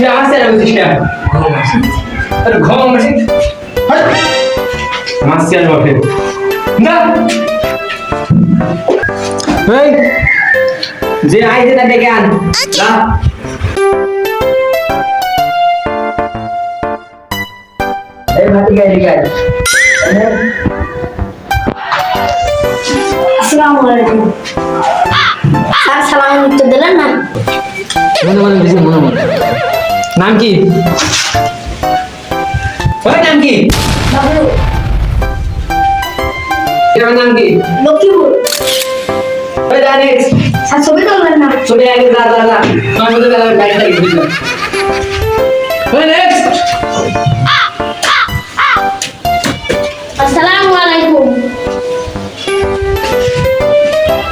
তুই আসতে বলছিস কেন আরে ঘুম মাসি মাসি আর বটে না! এই যে আইছে তা ডেকে আন। না এই ভাতি গাই আন আসসালামু আলাইকুম। স্যার সালামের উত্তর দিলেন না? মনে মনে দিছি মনে মনে। নাম কি? ওই নাম কি? নাম কি? লক্ষ্মীপুর ওই জানিস স্যার ছবি তুললেন না চলে আগে যা যা যা। আমার মধ্যে গেলাম গাড়ি টাড়ি দিলাম ওই নেক্সট আসসালামু আলাইকুম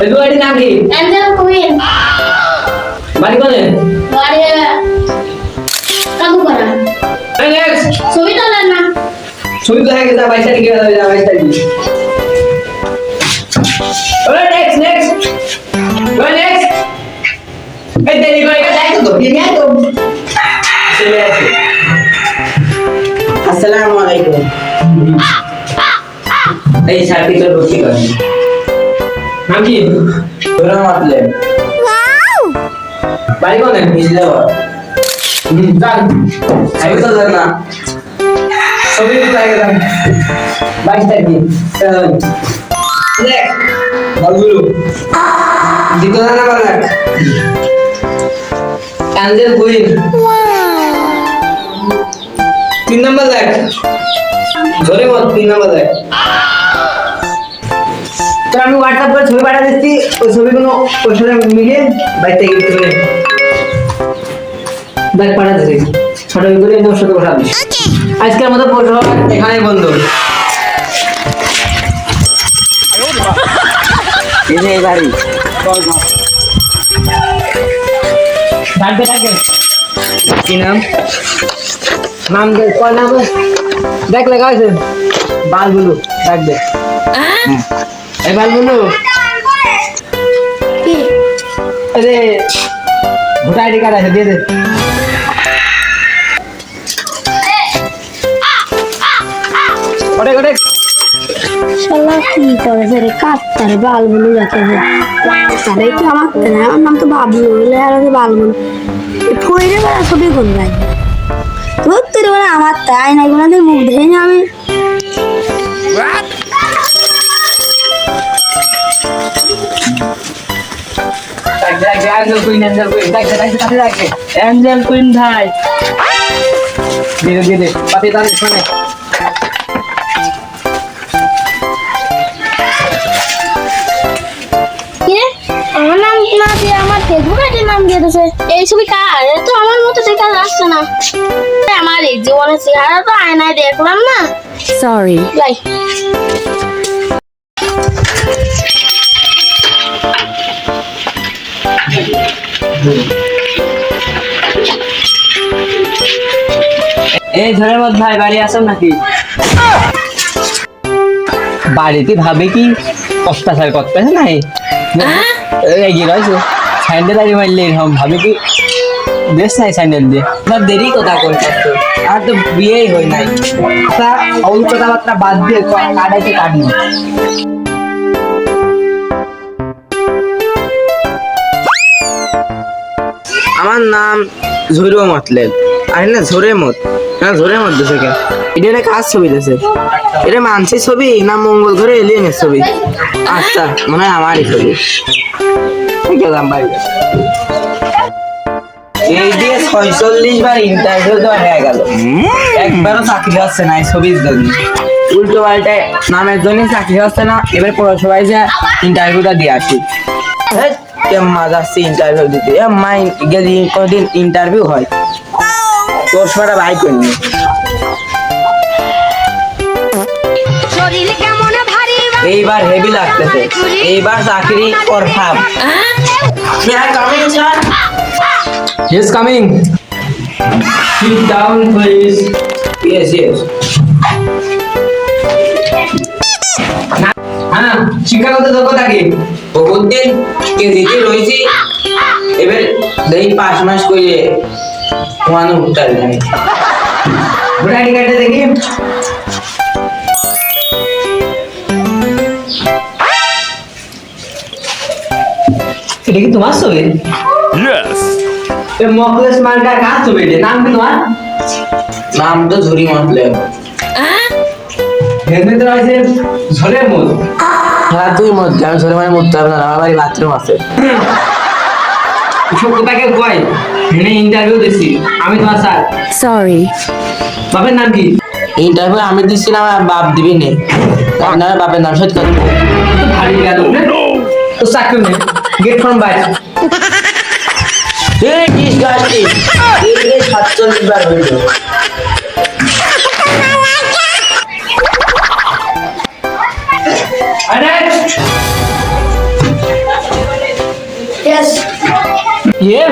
এই দুয়ারি নাম কি? Angel Queen. বাড়ি কোনে বাড়ি নেক্সট ছবি না ছবি তো আগে যা বাইশ তারিখ বাইশ তারিখ। নেক্সট নেক্সট নেক্সট এই দেরি করে তো চলে আসে। আসসালামু আলাইকুম। এই নাম কি? ধরে মাতলেন বাড়ি কোনে বুঝলে যান। আমি তো না। যান বলগুলো। দ্বিতীয় অ্যাঞ্জেল কুইন। তিন নম্বর দেখ। ধরে মত তিন নম্বর দেখ। তো আমি হোয়াটসঅ্যাপ করে ছবি পাঠা দিচ্ছি ওই ছবিগুলো ওর সাথে মিলিয়ে বাইক থেকে পাঠা দিচ্ছি ছোট করে ওর সাথে বসা দিস আজকের মতো এখানেই বন্ধ। এই যে এই ডাকবে ডাকবে কি নাম? নাম দে কয় নাম দেখ লেখা আছে। বালগুলো ডাকবে এই বালগুলো কি? আরে ভোটার আইডি কার্ড আছে দিয়ে দে। শালা, কি করেছে রে? কাটতার বালগুলো যাচ্ছে তারে কি আমার না আমার নাম তো বাবলু বলে, আর বালগুলো ফইরে বেড়া ছবি ভাই তোর তোর বেড়া আমার, তাই না দিন মুখ দেখে আমি ডাকবে ডাকবে অ্যাঞ্জেল কুইন ভাই দিয়ে দে পাতি তাহলে শোনে ফেসবুক আইডির নাম দিয়ে দিয়েছে। এই ছবি কার? তো আমার মতো দেখা যাচ্ছে না। আমার এই জীবনের চেহারা তো আয়নায় দেখলাম না। Sorry. যাই এই ধরে মত ভাই বাড়ি আসো নাকি? বাড়িতে ভাবে কি? অত্যাচার করতেছে নাই রেগে রয়েছে। স্যান্ডেল আরি মারলে এরকম ভাবে কি? বেশ নাই স্যান্ডেল দিয়ে। না, দেরি কথা করতে আর তো। বিয়েই হয় নাই। তা ওই কথাবার্তা বাদ দিয়ে কাটাইতে কাটনি আমার নাম ঝুরু মতলেন আরে না, ঝরে মত। না, ঝরে মত দিছে কেন এটা একটা কাজ ছবি দিছে। এটা মানসির ছবি না মঙ্গল ঘরে এলিয়েনের ছবি? আচ্ছা মনে হয় আমারই ছবি। গেলাম বাড়ি এই দিয়ে ছয়চল্লিশ বার ইন্টারভিউ দেওয়া হয়ে গেল। একবারও চাকরি হচ্ছে না ছবির জন্য। উল্টো পাল্টায় নামের জন্য চাকরি হচ্ছে না, এবার পৌরসভায় যে ইন্টারভিউটা দিয়ে আসি। কেম্মা যাচ্ছে ইন্টারভিউ দিতে? মাই গেলি কোনদিন ইন্টারভিউ হয়। তোর সরা ভাই করিনি এইবার হেভি লাগতেছে। এইবার চাকরি confirm Yes, coming. Sit down, please. Yes yes হ্যাঁ শিক্ষাগত যোগ্যতা কি? বহুত দিন কেজিতে রয়েছি। এবার দেখি পাঁচ মাস করে ওয়ানো উঠতে জানি ভোটার আইডি কার্ডে দেখি। এটা কি তোমার ছবি? Yes. এ মকলেশ মার্কা কার ছবি এটা? নাম কি তোমার? নাম তো ঝুরি মতলে। হেলমেট রয়েছে ঝোলের মত হ্যাঁ তুই মত আমি ঝুরি মানে মুততে হবে না আমার বাড়ি বাথরুম আছে। সত্যতাকে কয় এখানে ইন্টারভিউ দিছি। আমি তোমার স্যার Sorry. বাপের নাম কি? ইন্টারভিউ আমি দিচ্ছিলাম আমার বাপ দিবি নে নামে বাপের নাম সত্যি কথা তো ভারী গেল। তো চাকরি নেই। গেট ফ্রম বাইরে এই disgusting! এই যে সাতচল্লিশ বার হইল। আরে ইয়েস ইয়ে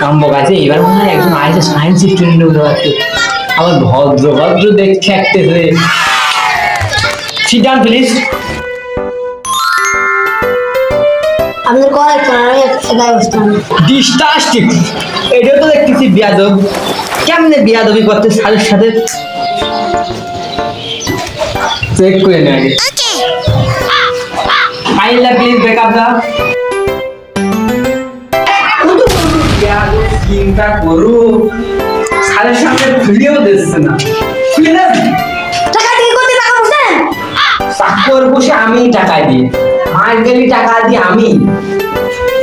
কাম্বক আছে এবার মনে হয় একজন আইসে সায়েন্স স্টুডেন্ট হতে পারছে আবার ভদ্র ভদ্র দেখতে ঠেকতেছে সিট ডাউন প্লিজ আপনাদের কলেজ করার আমি একাই বসতাম। ডিস্টাস্টিক এটাও তো দেখতেছি বিয়াদব। কেমনে বিয়াদবি করতে সালের সাথে? চেক করে নে আগে। প্লিজ দা চিন্তা করু। সালের সামনে দিচ্ছে না। টাকা দিয়ে করতে টাকা বসেন? চাকর বসে আমি টাকা দিয়ে। মার গেলি টাকা দিয়ে আমি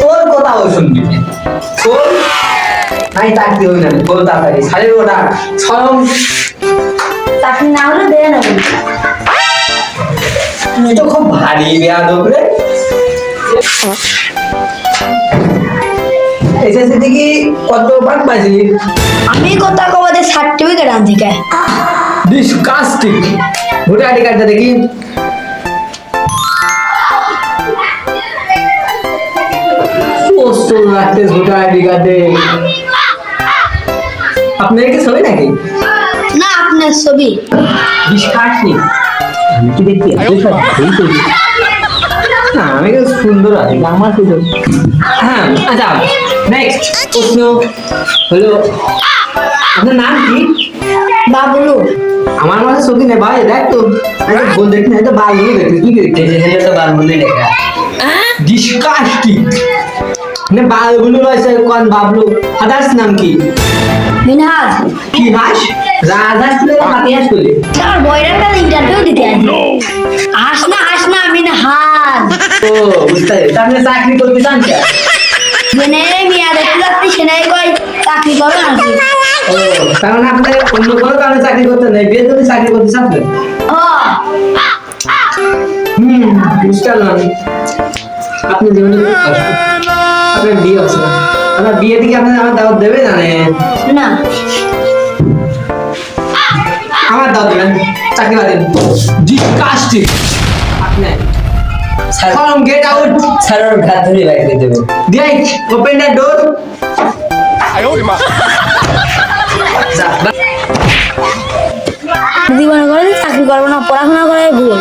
তোর কথা ও শুনবি। তোর নাই হই না তোর তাড়াতাড়ি ওটা না হলে না তো খুব ভারী বেয়াদব রে। এসএসসি থেকে কত পাক পাইছিলি আমি কথা কবাদে সার্টিফিকেট আন থেকে ডিসকাস্টিং ভোটার আইডি কার্ডটা দেখি। পোস্টার রাখতে ভোটার আইডি কার্ডে আপনার কি ছবি নাকি? না আপনার ছবি। আমি কি দেখি না আমি সুন্দর আছি। আমার সুন্দর হ্যাঁ আচ্ছা নেক্সট প্রশ্ন হলো আপনার নাম কি? বাবলু। আমার মাঝে ছবি নেই ভাই দেখ তো। আমি বল দেখি না এটা বালগুলো দেখি। কি দেখি এখানে তো বারবুলি লেখা ডিসকাস্টিং মানে বালগুলো রয়েছে কোন বাবলু? আদার্স নাম কি? মিনহাজ। কি হাস? রাজহাঁস তুলে হাঁস তুলে আমার বইয়ের একটা ইন্টারভিউ দিতে আসি হাস না হাস না মিনহাজ। ও বুঝতে পারছি। চাকরি করতে চান কে জেনে মিয়া দেখতে যাচ্ছি সেনাই কই চাকরি করো নাকি ও কারণ আপনি অন্য কোনো কারণে চাকরি করতে নেই বিয়ে যদি চাকরি করতে চান? ও। হুম বুঝতে পারলাম। আপনি জীবনে কষ্ট আপনার বিয়ে আছে আপনার বিয়ে থেকে আপনি আমার দাওয়াত দেবে জানেন না? আমার দাও দেবেন। চাকরি বাদ ডিসকাস্টিং আপনি ফ্রম গেট আউট স্যার ওর ঘাত ধরে বাইরে দেবে। ডিরেক্ট ওপেন দ্য ডোর যদি মনে করেন চাকরি করব না পড়াশোনা করাই ভুল।